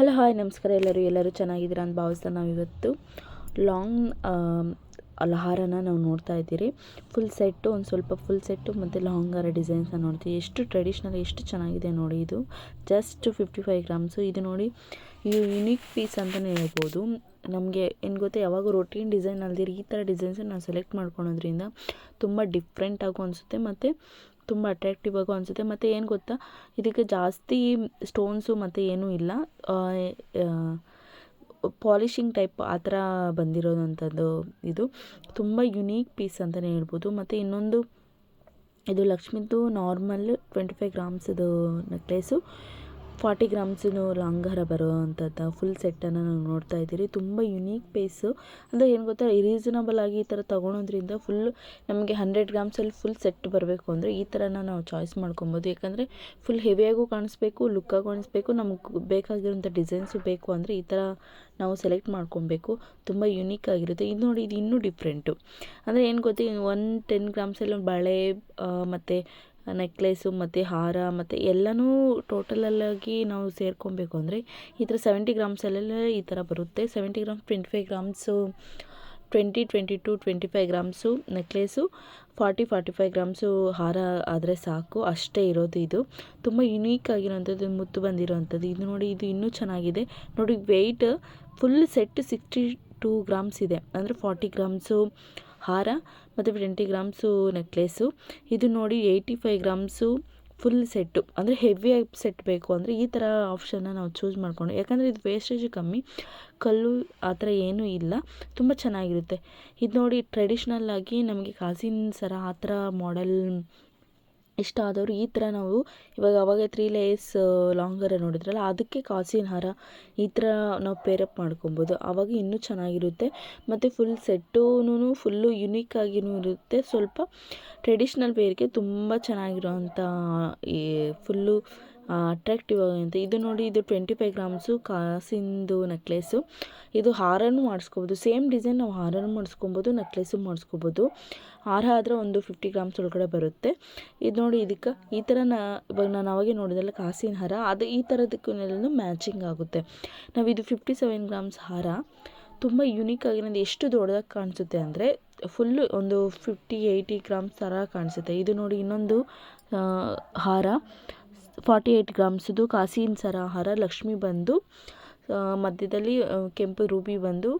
Hello, hi, ನಮಸ್ಕಾರ ಎಲ್ಲರೂ. ಎಲ್ಲರೂ ಚೆನ್ನಾಗಿದ್ದೀರಾ ಅಂತ ಭಾವಿಸ್ತಾ ನಾವು ಇವತ್ತು ಲಾಂಗ್ ಅಲಹಾರನ ನಾವು ನೋಡ್ತಾ ಇದ್ದೀರಿ. ಫುಲ್ ಸೆಟ್ಟು, ಒಂದು ಸ್ವಲ್ಪ ಫುಲ್ ಸೆಟ್ಟು, ಮತ್ತು ಲಾಂಗ್ ಹಾರ ಡಿಸೈನ್ಸ್ನ ನೋಡ್ತೀವಿ. ಎಷ್ಟು ಟ್ರೆಡಿಷ್ನಲ್ ಎಷ್ಟು ಚೆನ್ನಾಗಿದೆ ನೋಡಿ ಇದು. ಜಸ್ಟ್ ಫಿಫ್ಟಿ ಫೈವ್ ಗ್ರಾಮ್ಸು ಇದು ನೋಡಿ ಇದು ಯುನೀಕ್ ಪೀಸ್ ಅಂತಲೇ ಹೇಳ್ಬೋದು. ನಮಗೆ ಏನು ಗೊತ್ತಾ, ಯಾವಾಗ ರೊಟೀನ್ ಡಿಸೈನ್ ಅಲ್ದಿರಿ ಈ ಥರ ಡಿಸೈನ್ಸನ್ನ ನಾವು ಸೆಲೆಕ್ಟ್ ಮಾಡ್ಕೊಳೋದ್ರಿಂದ ತುಂಬ ಡಿಫ್ರೆಂಟಾಗೂ ಅನಿಸುತ್ತೆ. ಮತ್ತು ತುಂಬ ಅಟ್ರ್ಯಾಕ್ಟಿವ್ ಆಗೂ ಅನಿಸುತ್ತೆ. ಮತ್ತು ಏನು ಗೊತ್ತಾ? ಇದಕ್ಕೆ ಜಾಸ್ತಿ ಸ್ಟೋನ್ಸು ಮತ್ತು ಏನೂ ಇಲ್ಲ. ಪಾಲಿಶಿಂಗ್ ಟೈಪ್ ಆ ಥರ ಬಂದಿರೋದಂಥದ್ದು ಇದು. ತುಂಬ ಯುನೀಕ್ ಪೀಸ್ ಅಂತಲೇ ಹೇಳ್ಬೋದು. ಮತ್ತು ಇನ್ನೊಂದು, ಇದು ಲಕ್ಷ್ಮಿದು ನಾರ್ಮಲ್ ಟ್ವೆಂಟಿ ಫೈವ್ ಗ್ರಾಮ್ಸದು ನೆಕ್ಲೇಸು ಫಾರ್ಟಿ ಗ್ರಾಮ್ಸಿನ ಲಾಂಗ್ ಬರುವಂಥದ್ದು ಫುಲ್ ಸೆಟ್ಟನ್ನು ನಾವು ನೋಡ್ತಾ ಇದ್ದೀರಿ. ತುಂಬ ಯುನೀಕ್ ಪೀಸು ಅಂದರೆ ಏನು ಗೊತ್ತಾ ರೀಸನಬಲ್ ಆಗಿ ಈ ಥರ ತೊಗೊಳೋದ್ರಿಂದ ಫುಲ್ ನಮಗೆ ಹಂಡ್ರೆಡ್ ಗ್ರಾಮ್ಸಲ್ಲಿ ಫುಲ್ ಸೆಟ್ ಬರಬೇಕು ಅಂದರೆ ಈ ಥರನ ನಾವು ಚಾಯ್ಸ್ ಮಾಡ್ಕೊಬೋದು. ಯಾಕಂದರೆ ಫುಲ್ ಹೆವಿಯಾಗೂ ಕಾಣಿಸ್ಬೇಕು ಲುಕ್ಕಾಗಿ ಕಾಣಿಸ್ಬೇಕು, ನಮಗೆ ಬೇಕಾಗಿರೋಂಥ ಡಿಸೈನ್ಸು ಬೇಕು ಅಂದರೆ ಈ ಥರ ನಾವು ಸೆಲೆಕ್ಟ್ ಮಾಡ್ಕೊಬೇಕು. ತುಂಬ ಯುನೀಕ್ ಆಗಿರುತ್ತೆ. ಇದು ನೋಡಿ ಇದು ಇನ್ನೂ ಡಿಫ್ರೆಂಟು ಅಂದರೆ ಏನು ಗೊತ್ತಾ ಒನ್ ಟೆನ್ ಗ್ರಾಮ್ಸಲ್ಲಿ ಬಳೆ ಮತ್ತು ನೆಕ್ಲೇಸು ಮತ್ತು ಹಾರ, ಮತ್ತು ಎಲ್ಲನೂ ಟೋಟಲಲ್ಲಾಗಿ ನಾವು ಸೇರ್ಕೊಬೇಕು. ಅಂದರೆ ಈ ಥರ ಸೆವೆಂಟಿ ಗ್ರಾಮ್ಸಲ್ಲೆಲ್ಲ ಈ ಥರ ಬರುತ್ತೆ. Seventy grams twenty five grams twenty twenty two twenty five grams necklace forty forty five grams ಹಾರ ಆದರೆ ಸಾಕು. ಅಷ್ಟೇ ಇರೋದು ಇದು. ತುಂಬ ಯುನೀಕ್ ಆಗಿರೋಂಥದ್ದು ಮುತ್ತು ಬಂದಿರೋವಂಥದ್ದು. ಇದು ನೋಡಿ, ಇದು ಇನ್ನೂ ಚೆನ್ನಾಗಿದೆ. ನೋಡಿ weight full set sixty two grams ಇದೆ. ಅಂದರೆ ಫಾರ್ಟಿ ಗ್ರಾಮ್ಸು ಹಾರ ಮತ್ತು ಟ್ವೆಂಟಿ ಗ್ರಾಮ್ಸು ನೆಕ್ಲೇಸು ಇದು ನೋಡಿ eighty five grams full set. ಅಂದರೆ ಹೆವಿಯಾಗಿ ಸೆಟ್ ಬೇಕು ಅಂದರೆ ಈ ಥರ ಆಪ್ಷನ್ನ ನಾವು ಚೂಸ್ ಮಾಡಿಕೊಂಡು. ಯಾಕಂದರೆ ಇದು ವೇಸ್ಟೇಜ್ ಕಮ್ಮಿ, ಕಲ್ಲು ಆ ಥರ ಏನೂ ಇಲ್ಲ, ತುಂಬ ಚೆನ್ನಾಗಿರುತ್ತೆ. ಇದು ನೋಡಿ ಟ್ರೆಡಿಷ್ನಲ್ ಆಗಿ ನಮಗೆ ಕಾಸಿನ ಸರ ಆ ಥರ ಮಾಡೆಲ್ ಇಷ್ಟ ಆದವರು ಈ ಥರ ನಾವು ಇವಾಗ ಅವಾಗ ತ್ರೀ ಲೇಯರ್ಸ್ ಲಾಂಗರ ನೋಡಿದ್ರಲ್ಲ, ಅದಕ್ಕೆ ಕಾಸಿನ ಹಾರ ಈ ಥರ ನಾವು ಪೇರಪ್ ಮಾಡ್ಕೊಬೋದು. ಆವಾಗ ಇನ್ನೂ ಚೆನ್ನಾಗಿರುತ್ತೆ. ಮತ್ತು ಫುಲ್ ಸೆಟ್ಟೂ ಫುಲ್ಲು ಯುನೀಕ್ ಆಗಿನೂ ಇರುತ್ತೆ. ಸ್ವಲ್ಪ ಟ್ರೆಡಿಷ್ನಲ್ ವೇರ್ಗೆ ತುಂಬ ಚೆನ್ನಾಗಿರೋವಂಥ ಈ ಫುಲ್ಲು ಅಟ್ರಾಕ್ಟಿವ್ ಆಗುತ್ತೆ ಇದು ನೋಡಿ ಇದು ಟ್ವೆಂಟಿ ಫೈವ್ ಗ್ರಾಮ್ಸು ಕಾಸಿಂದು ನೆಕ್ಲೇಸು ಇದು ಹಾರನೂ ಮಾಡಿಸ್ಕೋಬೋದು. ಸೇಮ್ ಡಿಸೈನ್ ನಾವು ಹಾರನೂ ಮಾಡಿಸ್ಕೊಬೋದು ನೆಕ್ಲೇಸು ಮಾಡಿಸ್ಕೋಬೋದು. ಹಾರ ಆದರೆ ಒಂದು ಫಿಫ್ಟಿ ಗ್ರಾಮ್ಸ್ ಒಳಗಡೆ ಬರುತ್ತೆ. ಇದು ನೋಡಿ ಇದಕ್ಕೆ ಈ ಥರ ನಾ, ಇವಾಗ ನಾನು ಅವಾಗೆ ನೋಡಿದಲ್ಲ ಕಾಸಿನ ಹಾರ, ಅದು ಈ ಥರದಕ್ಕೂ ಮ್ಯಾಚಿಂಗ್ ಆಗುತ್ತೆ. ನಾವು ಇದು ಫಿಫ್ಟಿ ಸೆವೆನ್ ಗ್ರಾಮ್ಸ್ ಹಾರ, ತುಂಬ ಯುನೀಕ್ ಆಗಿರೋದು ಎಷ್ಟು ದೊಡ್ಡದಾಗಿ ಕಾಣಿಸುತ್ತೆ ಅಂದರೆ ಫುಲ್ಲು ಒಂದು ಫಿಫ್ಟಿ ಏಯ್ಟಿ ಗ್ರಾಮ್ಸ್ ಥರ ಕಾಣಿಸುತ್ತೆ. ಇದು ನೋಡಿ ಇನ್ನೊಂದು ಹಾರ. ಫಾರ್ಟಿ ಏಯ್ಟ್ ಗ್ರಾಮ್ಸ್ದು ಕಾಸಿನ ಸರ ಹಾರ ಲಕ್ಷ್ಮಿ ಬಂದು ಮಧ್ಯದಲ್ಲಿ ಕೆಂಪು ರೂಬಿ ಬಂದು,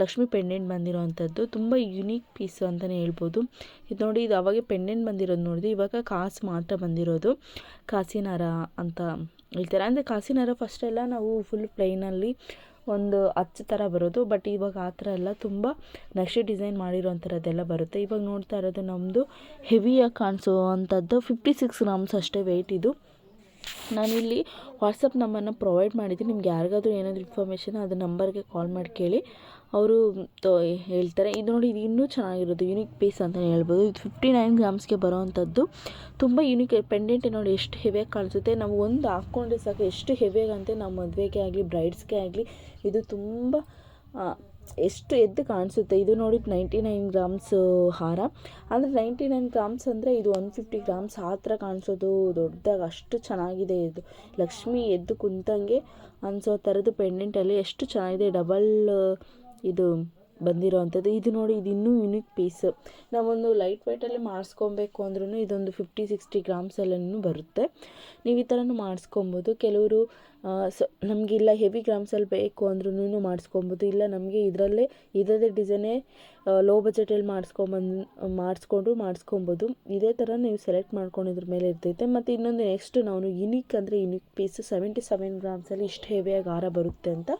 ಲಕ್ಷ್ಮಿ ಪೆಂಡೆಂಟ್ ಬಂದಿರೋವಂಥದ್ದು ತುಂಬ ಯುನೀಕ್ ಪೀಸು ಅಂತಲೇ ಹೇಳ್ಬೋದು. ಇದು ನೋಡಿ, ಇದು ಅವಾಗೆ ಪೆಂಡೆಂಟ್ ಬಂದಿರೋದು ನೋಡಿದೆ, ಇವಾಗ ಕಾಸು ಮಾತ್ರ ಬಂದಿರೋದು. ಕಾಸಿನ ಹಾರ ಅಂತ ಹೇಳ್ತಾರೆ. ಅಂದರೆ ಕಾಸಿನ ಹಾರ ಫಸ್ಟೆಲ್ಲ ನಾವು ಫುಲ್ ಪ್ಲೈನಲ್ಲಿ ಒಂದು ಅಚ್ಚು ಥರ ಬರೋದು ಬಟ್ ಇವಾಗ ಆ ಥರ ಎಲ್ಲ ತುಂಬ ನಕ್ಷೆ ಡಿಸೈನ್ ಮಾಡಿರೋ ಅಂಥದ್ದೆಲ್ಲ ಬರುತ್ತೆ. ಇವಾಗ ನೋಡ್ತಾ ಇರೋದು ನಮ್ಮದು ಹೆವಿಯಾಗಿ ಕಾಣಿಸೋ ಅಂಥದ್ದು ಫಿಫ್ಟಿ ಸಿಕ್ಸ್ ಗ್ರಾಮ್ಸ್ ಅಷ್ಟೇ ವೆಯ್ಟ್ ಇದು. ನಾನಿಲ್ಲಿ ವಾಟ್ಸಪ್ ನಂಬರ್ನ ಪ್ರೊವೈಡ್ ಮಾಡಿದ್ದೀನಿ. ನಿಮ್ಗೆ ಯಾರಿಗಾದ್ರೂ ಏನಾದರೂ ಇನ್ಫಾರ್ಮೇಷನ್ ಅದು ನಂಬರ್ಗೆ ಕಾಲ್ ಮಾಡಿ ಕೇಳಿ. ಅವರು ಹೇಳ್ತಾರೆ. ಇದು ನೋಡಿ, ಇದು ಇನ್ನೂ ಚೆನ್ನಾಗಿರೋದು ಯುನಿಕ್ ಪೀಸ್ ಅಂತಲೇ ಹೇಳ್ಬೋದು. ಇದು ಫಿಫ್ಟಿ ನೈನ್ ಗ್ರಾಮ್ಸ್ಗೆ ಬರೋವಂಥದ್ದು. ತುಂಬ ಯುನಿಕ್ ಪೆಂಡೆಂಟ್ ನೋಡಿ, ಎಷ್ಟು ಹೆವಿಯಾಗಿ ಕಾಣಿಸುತ್ತೆ. ನಾವು ಒಂದು ಹಾಕ್ಕೊಂಡ್ರೆ ಸಾಕು, ಎಷ್ಟು ಹೆವಿಯಾಗಂತೆ ನಾವು ಮದುವೆಗೆ ಆಗಲಿ ಬ್ರೈಡ್ಸ್ಗೆ ಆಗಲಿ, ಇದು ತುಂಬ ಎಷ್ಟು ಎದ್ದು ಕಾಣಿಸುತ್ತೆ? ಇದು ನೋಡಿ ನೈಂಟಿ ನೈನ್ ಗ್ರಾಮ್ಸ್ ಹಾರ. ಅಂದರೆ ನೈಂಟಿ ನೈನ್ ಗ್ರಾಮ್ಸ್ ಅಂದರೆ ಇದು ಒನ್ ಫಿಫ್ಟಿ ಗ್ರಾಮ್ಸ್ ಆ ಥರ ಕಾಣಿಸೋದು ದೊಡ್ಡದಾಗಿ, ಅಷ್ಟು ಚೆನ್ನಾಗಿದೆ ಇದು. ಲಕ್ಷ್ಮಿ ಎದ್ದು ಕುಂತಂಗೆ ಅನಿಸೋ ಥರದ್ದು ಪೆಂಡೆಂಟಲ್ಲಿ ಎಷ್ಟು ಚೆನ್ನಾಗಿದೆ ಡಬಲ್ ಇದು ಬಂದಿರೋ ಅಂಥದ್ದು ಇದು ನೋಡಿ, ಇದು ಇನ್ನೂ ಯುನಿಕ್ ಪೀಸ್ ನಾವೊಂದು ಲೈಟ್ ವೆಯ್ಟಲ್ಲಿ ಮಾಡಿಸ್ಕೊಬೇಕು ಅಂದ್ರೂ ಇದೊಂದು ಫಿಫ್ಟಿ ಸಿಕ್ಸ್ಟಿ ಗ್ರಾಮ್ಸಲ್ಲೂ ಬರುತ್ತೆ. ನೀವು ಈ ಥರನೂ ಮಾಡಿಸ್ಕೊಬೋದು. ಕೆಲವರು ಸ, ನಮಗಿಲ್ಲ ಹೆವಿ ಗ್ರಾಮ್ಸಲ್ಲಿ ಬೇಕು ಅಂದ್ರೂ ಮಾಡಿಸ್ಕೊಬೋದು. ಇಲ್ಲ ನಮಗೆ ಇದರಲ್ಲೇ, ಇದರದೇ ಡಿಸೈನೇ ಲೋ ಬಜೆಟಲ್ಲಿ ಮಾಡಿಸ್ಕೊಂಬಂದು ಮಾಡಿಸ್ಕೊಂಡು ಮಾಡಿಸ್ಕೊಬೋದು. ಇದೇ ಥರ ನೀವು ಸೆಲೆಕ್ಟ್ ಮಾಡ್ಕೊಂಡಿದ್ರ ಮೇಲೆ ಇರ್ತೈತೆ. ಮತ್ತು ಇನ್ನೊಂದು ನೆಕ್ಸ್ಟ್ ನಾನು ಯುನಿಕ್ ಅಂದರೆ ಯುನಿಕ್ ಪೀಸ್ ಸೆವೆಂಟಿ ಸೆವೆನ್ ಗ್ರಾಮ್ಸಲ್ಲಿ ಇಷ್ಟು ಹೆವಿಯಾಗಿ ಹಾರ ಬರುತ್ತೆ ಅಂತ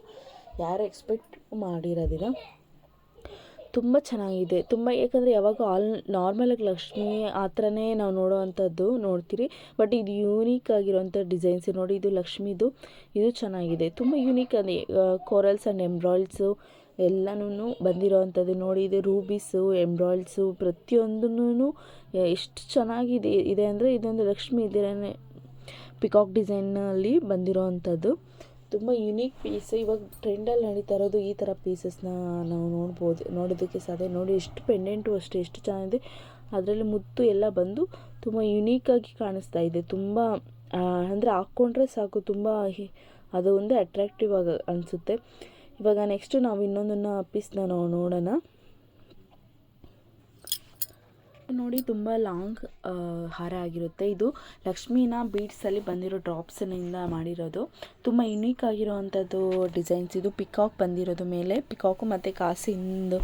ಯಾರು ಎಕ್ಸ್ಪೆಕ್ಟ್ ಮಾಡಿರೋದಿಲ್ಲ. ತುಂಬ ಚೆನ್ನಾಗಿದೆ. ತುಂಬ ಯಾಕಂದರೆ ಯಾವಾಗ ಆಲ್ ನಾರ್ಮಲಾಗಿ ಲಕ್ಷ್ಮಿ ಆ ಥರನೇ ನಾವು ನೋಡುವಂಥದ್ದು ನೋಡ್ತೀರಿ. ಬಟ್ ಇದು ಯೂನೀಕ್ ಆಗಿರುವಂಥ ಡಿಸೈನ್ಸ್ ನೋಡಿ, ಇದು ಲಕ್ಷ್ಮಿದು, ಇದು ಚೆನ್ನಾಗಿದೆ. ತುಂಬ ಯೂನೀಕ್ ಅದೇ ಕೋರಲ್ಸ್ ಆ್ಯಂಡ್ ಎಂಬ್ರಾಯ್ಡ್ಸು ಎಲ್ಲನೂ ಬಂದಿರೋವಂಥದ್ದು. ನೋಡಿ, ಇದು ರೂಬೀಸು, ಎಂಬ್ರಾಯ್ಡ್ಸು ಪ್ರತಿಯೊಂದೂ ಎಷ್ಟು ಚೆನ್ನಾಗಿದೆ, ಇದೆ ಅಂದರೆ ಇದೊಂದು ಲಕ್ಷ್ಮಿ ಇದೇನೆ ಪಿಕಾಕ್ ಡಿಸೈನಲ್ಲಿ ಬಂದಿರೋ ಅಂಥದ್ದು ತುಂಬ ಯುನೀಕ್ ಪೀಸ್ ಇವಾಗ ಟ್ರೆಂಡಲ್ಲಿ ನಡೀತಾ ಇರೋದು ಈ ಥರ ಪೀಸಸ್ನ ನಾವು ನೋಡ್ಬೋದು, ನೋಡೋದಕ್ಕೆ ಸಾಧ್ಯ. ನೋಡಿ ಎಷ್ಟು ಪೆಂಡೆಂಟು ಅಷ್ಟೇ, ಎಷ್ಟು ಚೆನ್ನಾಗಿದೆ. ಅದರಲ್ಲಿ ಮುತ್ತು ಎಲ್ಲ ಬಂದು ತುಂಬ ಯುನೀಕಾಗಿ ಕಾಣಿಸ್ತಾ ಇದೆ. ತುಂಬ ಅಂದರೆ ಹಾಕ್ಕೊಂಡ್ರೆ ಸಾಕು, ತುಂಬ ಅದು ಒಂದು ಅಟ್ರಾಕ್ಟಿವ್ ಆಗಿ ಅನಿಸುತ್ತೆ. ಇವಾಗ ನೆಕ್ಸ್ಟು ನಾವು ಇನ್ನೊಂದನ್ನು ಪೀಸ್ನ ನಾವು ನೋಡೋಣ. ನೋಡಿ ತುಂಬ ಲಾಂಗ್ ಹಾರ ಆಗಿರುತ್ತೆ. ಇದು ಲಕ್ಷ್ಮೀನ ಬೀಡ್ಸಲ್ಲಿ ಬಂದಿರೋ ಡ್ರಾಪ್ಸ್ನಿಂದ ಮಾಡಿರೋದು. ತುಂಬ ಯುನೀಕ್ ಆಗಿರೋವಂಥದ್ದು ಡಿಸೈನ್ಸ್ ಇದು ಪಿಕಾಕ್ ಬಂದಿರೋದು ಮೇಲೆ. ಪಿಕಾಕು ಮತ್ತು ಕಾಸಿಂದು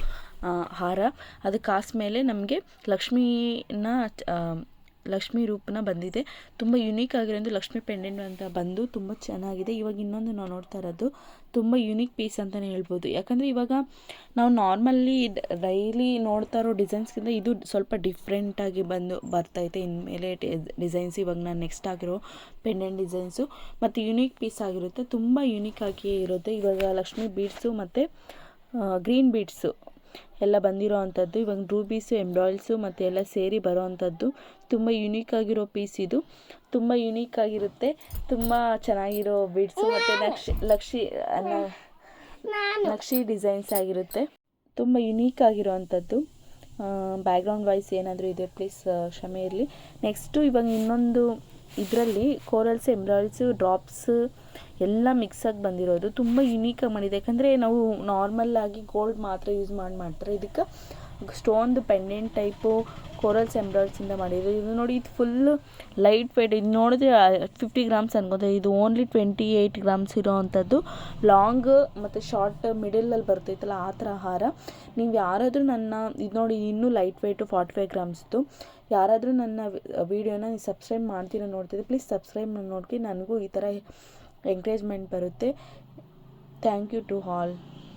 ಹಾರ. ಅದು ಕಾಸು ಮೇಲೆ ನಮಗೆ ಲಕ್ಷ್ಮೀನ ಲಕ್ಷ್ಮಿ ಲಕ್ಷ್ಮೀ ರೂಪನ ಬಂದಿದೆ. ತುಂಬ ಯುನೀಕ್ ಆಗಿರೋದು ಲಕ್ಷ್ಮೀ ಪೆಂಡೆಂಟ್ ಅಂತ ಬಂದು ತುಂಬ ಚೆನ್ನಾಗಿದೆ. ಇವಾಗ ಇನ್ನೊಂದು ನಾವು ನೋಡ್ತಾ ಇರೋದು ತುಂಬ ಯುನೀಕ್ ಪೀಸ್ ಅಂತಲೇ ಹೇಳ್ಬೋದು. ಯಾಕಂದರೆ ಇವಾಗ ನಾವು ನಾರ್ಮಲ್ಲಿ ಡೈಲಿ ನೋಡ್ತಾ ಇರೋ ಡಿಸೈನ್ಸ್ಗಿಂತ ಇದು ಸ್ವಲ್ಪ ಡಿಫ್ರೆಂಟಾಗಿ ಬಂದು ಬರ್ತೈತೆ. ಇನ್ಮೇಲೆ ಡಿಸೈನ್ಸ್ ಇವಾಗ ನಾನು ನೆಕ್ಸ್ಟ್ ಆಗಿರೋ ಪೆಂಡೆಂಟ್ ಡಿಸೈನ್ಸು ಮತ್ತು ಯುನೀಕ್ ಪೀಸ್ ಆಗಿರುತ್ತೆ. ತುಂಬ ಯುನೀಕ್ ಆಗಿ ಇರುತ್ತೆ. ಇವಾಗ ಲಕ್ಷ್ಮೀ ಬೀಡ್ಸು ಮತ್ತು ಗ್ರೀನ್ ಬೀಡ್ಸು ಎಲ್ಲ ಬಂದಿರೋ ಅಂಥದ್ದು. ಇವಾಗ ರೂಬೀಸು ಎಂಬ್ರಾಯ್ಡ್ಸು ಮತ್ತು ಎಲ್ಲ ಸೇರಿ ಬರೋ ಅಂಥದ್ದು. ತುಂಬ ಯುನೀಕ್ ಆಗಿರೋ ಪೀಸ್ ಇದು. ತುಂಬ ಯುನೀಕ್ ಆಗಿರುತ್ತೆ. ತುಂಬ ಚೆನ್ನಾಗಿರೋ ಬಿಡ್ಸು ಮತ್ತು ನಕ್ಷಿ ಲಕ್ಷಿ ಅನ್ನೋ ನಕ್ಷಿ ಡಿಸೈನ್ಸ್ ಆಗಿರುತ್ತೆ. ತುಂಬ ಯುನೀಕ್ ಆಗಿರೋ ಅಂಥದ್ದು. ಬ್ಯಾಕ್ಗ್ರೌಂಡ್ ವಾಯ್ಸ್ ಏನಾದರೂ ಇದೆ ಪ್ಲೀಸ್ ಕ್ಷಮೆ ಇರಲಿ. ನೆಕ್ಸ್ಟು ಇವಾಗ ಇನ್ನೊಂದು ಇದರಲ್ಲಿ ಕೋರಲ್ಸ್ ಎಂಬ್ರಾಯ್ಡ್ಸು ಡ್ರಾಪ್ಸ್ ಎಲ್ಲ ಮಿಕ್ಸಾಗಿ ಬಂದಿರೋದು. ತುಂಬ ಆಗಿ ಮಾಡಿದೆ ಯಾಕಂದರೆ ನಾವು ನಾರ್ಮಲ್ಲಾಗಿ ಗೋಲ್ಡ್ ಮಾತ್ರ ಯೂಸ್ ಮಾಡಿ ಮಾಡ್ತಾರೆ. ಇದಕ್ಕೆ ಸ್ಟೋನ್ದು ಪೆಂಡೆಂಟ್ ಟೈಪು ಕೋರಲ್ಸ್ ಎಂಬ್ರಾಯ್ಡ್ಸಿಂದ ಮಾಡಿರೋದು ಇದು ನೋಡಿ, ಇದು ಫುಲ್ ಲೈಟ್ ವೇಟ್ ಇದು ನೋಡಿದ್ರೆ ಫಿಫ್ಟಿ ಗ್ರಾಮ್ಸ್ ಅನ್ಕೋತೆ. ಇದು ಓನ್ಲಿ ಟ್ವೆಂಟಿ ಏಯ್ಟ್ ಗ್ರಾಮ್ಸ್ ಇರೋ ಅಂಥದ್ದು. ಲಾಂಗ್ ಮತ್ತು ಶಾರ್ಟ್ ಮಿಡಲಲ್ಲಿ ಬರ್ತೈತಲ್ಲ, ಆ ಥರ ಹಾರ ನೀವು ಯಾರಾದರೂ ನನ್ನ, ಇದು ನೋಡಿ, ಇನ್ನೂ ಲೈಟ್ ವೇಟು ಫಾರ್ಟಿ ಫೈವ್ ಗ್ರಾಮ್ಸ್ದು ಯಾರಾದರೂ ನನ್ನ ವೀಡಿಯೋನ ನೀವು ಸಬ್ಸ್ಕ್ರೈಬ್ ಮಾಡ್ತೀರೋ ನೋಡ್ತಿದ್ರೆ ಪ್ಲೀಸ್ ಸಬ್ಸ್ಕ್ರೈಬ್ ನೋಡಿ ನನಗೂ ಈ ಥರ ಎಂಕರೇಜ್ಮೆಂಟ್ ಬರುತ್ತೆ. Thank you to all